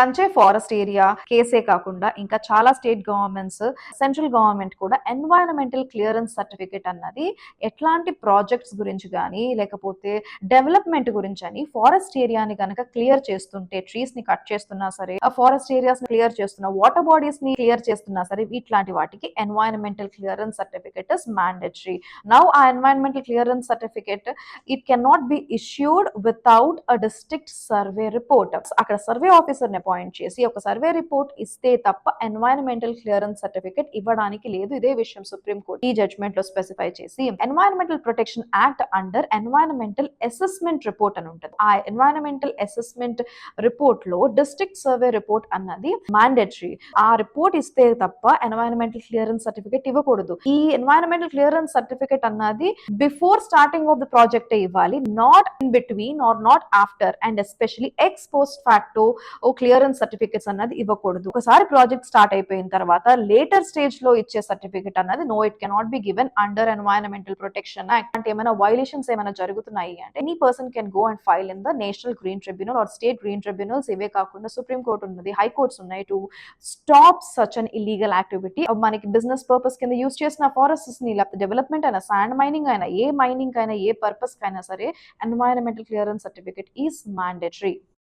కంచే forest area కేసే కాకుండా ఇంకా చాలా స్టేట్ గవర్నమెంట్స్ సెంట్రల్ గవర్నమెంట్ కూడా ఎన్వైరన్మెంటల్ క్లియరెన్స్ సర్టిఫికేట్ అన్నది ఎట్లాంటి ప్రాజెక్ట్స్ గురించి కానీ లేకపోతే డెవలప్మెంట్ గురించి అని ఫారెస్ట్ ఏరియాని కనుక క్లియర్ చేస్తుంటే ట్రీస్ని కట్ చేస్తున్నా సరే ఆ ఫారెస్ట్ ఏరియాస్ని క్లియర్ చేస్తున్నా వాటర్ బాడీస్ని క్లియర్ చేస్తున్నా సరే ఇట్లాంటి వాటికి environmental clearance certificate is mandatory now ఆ environmental clearance certificate it can not be issued without a district survey report అక్కడ సర్వే ఆఫీసర్ని అపాయింట్ చేసి ఒక సర్వే రిపోర్ట్ ఇస్తే తప్ప ఎన్వైరన్మెంటల్ క్లియరెన్స్ సర్టిఫికేట్ ఇవ్వడానికి లేదు. ఇదే విషయం సుప్రీం కోర్ట్ ఈ జడ్జ్మెంట్లో స్పెసిఫై చేసి environmental protection act under environmental assessment report అని ఉంటుంది. ఆ ఎన్వైరన్మెంటల్ అసెస్మెంట్ రిపోర్ట్లో డిస్ట్రిక్ట్ సర్వే రిపోర్ట్ అన్నది మ్యాండేటరీ ఆ రిపోర్ట్ ఇస్తే తప్ప ఎన్వైరన్మెంటల్ క్లియరెన్స్ సర్టిఫికేట్ ఇవ్వకూడదు. ఈ ఎన్వైరన్మెంటల్ క్లియరెన్స్ సర్టిఫికేట్ అన్నది before starting of the project ఇవ్వాలి not in between or not after and especially ex post facto oh clearance certificates అన్నది ఇవ్వకూడదు. ఒకసారి ప్రాజెక్ట్ స్టార్ట్ అయిపోయిన తర్వాత లేటర్ స్టేజ్లో ఇచ్చే సర్టిఫికెట్ అన్నది no it cannot be given under environmental protection act అంటే ఏమైనా వైలేషన్స్ ఏమైనా జరుగుతున్నాయి అంటే any person can go and file in the national green tribunal or state green tribunals ఇవే కాకుండా సుప్రీం కోర్టు ఉన్నది హై కోర్ట్స్ ఉన్నాయి to stop such an illegal activity మనకి బిజినెస్ పర్పస్ కింద యూస్ చేసిన ఫారెస్ట్స్ని లేకపోతే డెవలప్మెంట్ అయినా శాండ్ మైనింగ్ అయినా ఏ మైనింగ్ అయినా ఏ పర్పస్ అయినా సరే environmental clearance certificate is mandatory